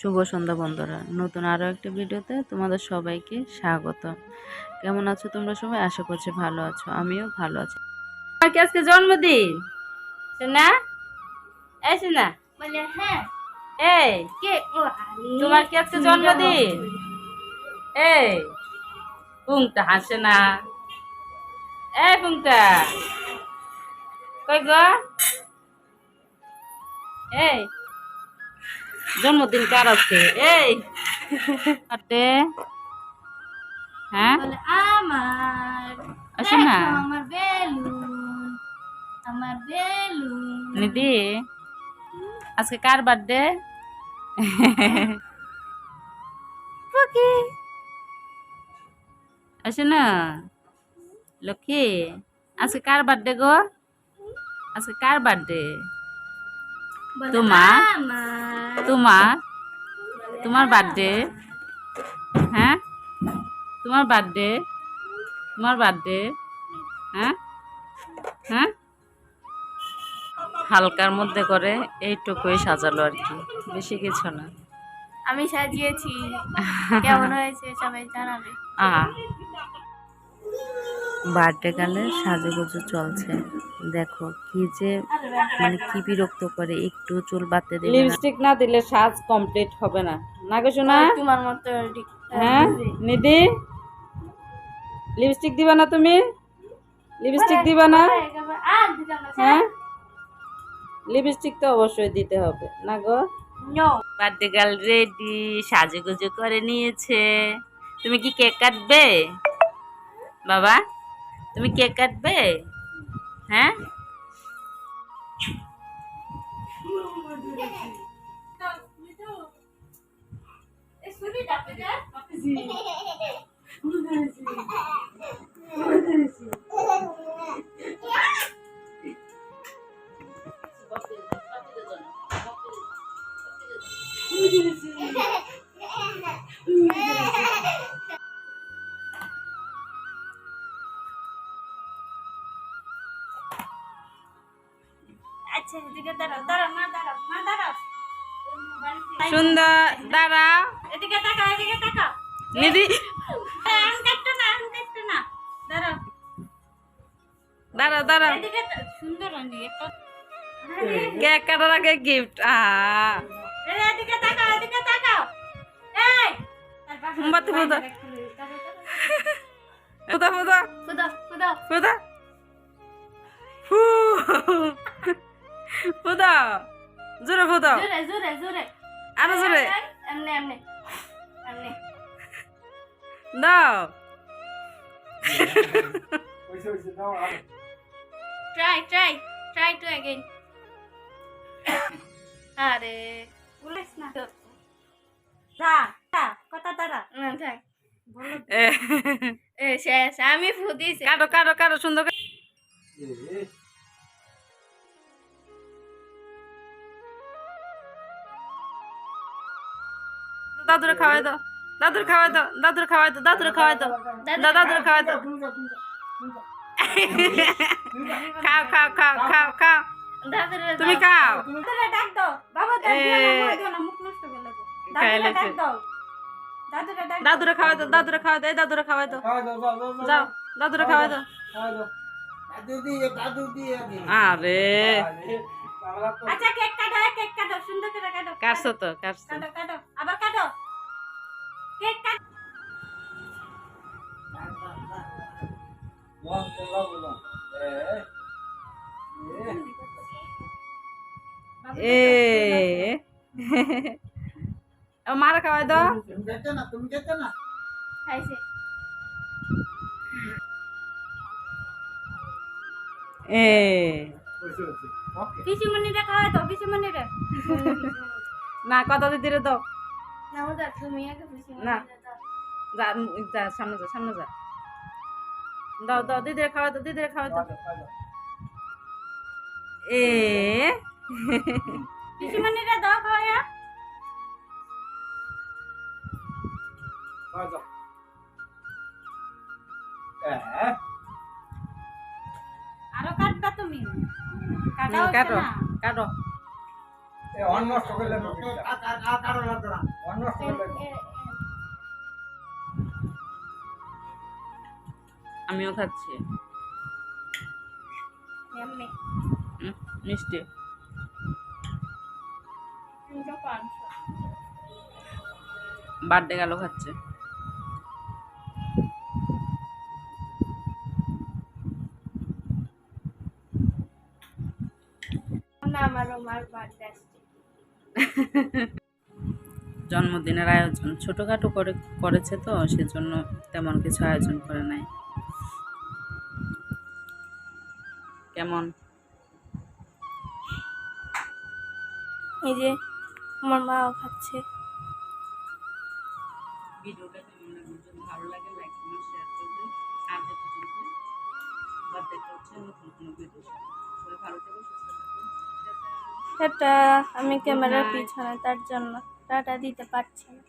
শুভ সন্ধ্যা বন্ধুরা। নতুন আরও একটা ভিডিওতে তোমাদের সবাইকে স্বাগত। কেমন আছো তোমরা সবাই? আশা করছি ভালো আছো। আমিও ভালো আছি। আমার কি আজকে জন্মদিন? না এই না হ্যাঁ। এই তোমার কি আজকে জন্মদিন? এই পুংটা হাসে না। এই পুংটা কই গো? এই জন্মদিন কার আছে এই। কাটে হ্যাঁ? বলে আমার আসে না। আমার বেলুন আমার বেলুন। নিদি আজকে কার বার্থডে? পুকি আসে না? লক্ষ্মী আজকে কার বার্থডে গো? আজকে কার বার্থডে? তোমা? তোমার তোমার বার্থডে হ্যাঁ? তোমার বার্থডে তোমার বার্থডে হ্যাঁ? হ্যাঁ? হালকার মধ্যে করে এইটুকুই সাজালো আর কি। বেশি কিছু না। আমি সাজিয়েছি। কেমন হয়েছে সবাই জানাবে। আহা। বার্থডে গালে সাজুগুজু চলছে। দেখো কি যে মানে কি বিরক্ত করে একটু চুল বাড়তে দেবে লিপস্টিক না দিলে সাজ কমপ্লিট হবে না। না গো শোনা তোমার মতো হ্যাঁ নিদি? লিপস্টিক দিবা না তুমি? লিপস্টিক দিবা না? আর দিলাম না হ্যাঁ? লিপস্টিক তো অবশ্যই দিতে হবে। না গো? নো বার্থডে গার্ল রেডি সাজুগুজু করে নিয়েছে। তুমি কি কেক কাটবে? বাবা তুমি কেক কাটবে? হ্যাঁ? আচ্ছা সুন্দর দাঁড়াও। এদিকে তাকাও এদিকে তাকাও। নিদি আম কাটতো না আম কাটতো না। দাঁড়াও। দাঁড়াও সুন্দর কেক কাটার আগে গিফট এদিকে তাকাও এদিকে তাকাও। এই! মোমবাতি ফুদা। তাকাও, তাকাও। ফুদা ফুদা। ফুদো ফুদো। ফুদা। ফু ফুদাও জোরে ফুদাও জোরে জোরে জোরে। আরও জোরে। এমনে এমনে এমনে দাও। ট্রাই ট্রাই ট্রাই টু আরে বলিস না। তো দা দা কথা দাঁড়া। না থাক। এ শেষ। আমি ফুদিছি। কাটো কাটো কাটো সুন্দর দাদুরে খাওয়াই দাও দাদুরে খাওয়াই দাও দাদুরে খাওয়াই দাও দাদুরে খাওয়াই দাও দা- দাদুরে খাওয়াই দাও খাও খাও খাও খাও খাও দাদুরে তুমি খাও দাদুরে খাওয়াই দাও দাদুরে খাওয়াই দাও দাদুরে খাওয়াই দাও যাও দাদুরে খাওয়াই দাও আরে আচ্ছা কেক কাটো কেক কাটো সুন্দর করে কাটো কাটছো তো কাটছো এ। মারা খাওয়াই দাও। খাইছে। এ। পিসিমণিরে খাওয়াই দাও পিসিমণিরে। না কথা দিদিরে দাও। না ওদা তুমি আগে পিসিমণিরে না। দাও। যা যা সামনে যা সামনে যা। দাও দাও দিদিরে খাওয়াই দাও দিদিরে খাওয়াই দাও। এ? পিসিমণিরে দাও খাওয়া। আরও কাটবা তুমি। কাটা হুম, হচ্ছে কাটো। না কাটো অন্নষ্ট আমিও খাচ্ছি। মিষ্টি। বার্থডে গেল খাচ্ছে। জন্মদিনের আয়োজন। ছোটখাটো করে করেছে তো সেজন্য তেমন কিছু আয়োজন করে নাই। কেমন এই যে আমার মাও খাচ্ছে। ভিডিওটা কেমন লাগল? যদি ভালো লাগে লাইক কমেন্ট শেয়ার করবেন। আর দেখতে চলবে বা দেখা হচ্ছে নতুন কোনো ভিডিও সবাই ভালো থেকো সুস্থ থাকুন এটা আমি ক্যামেরার পিছনে তার জন্য। টাটা দিতে পারছি না।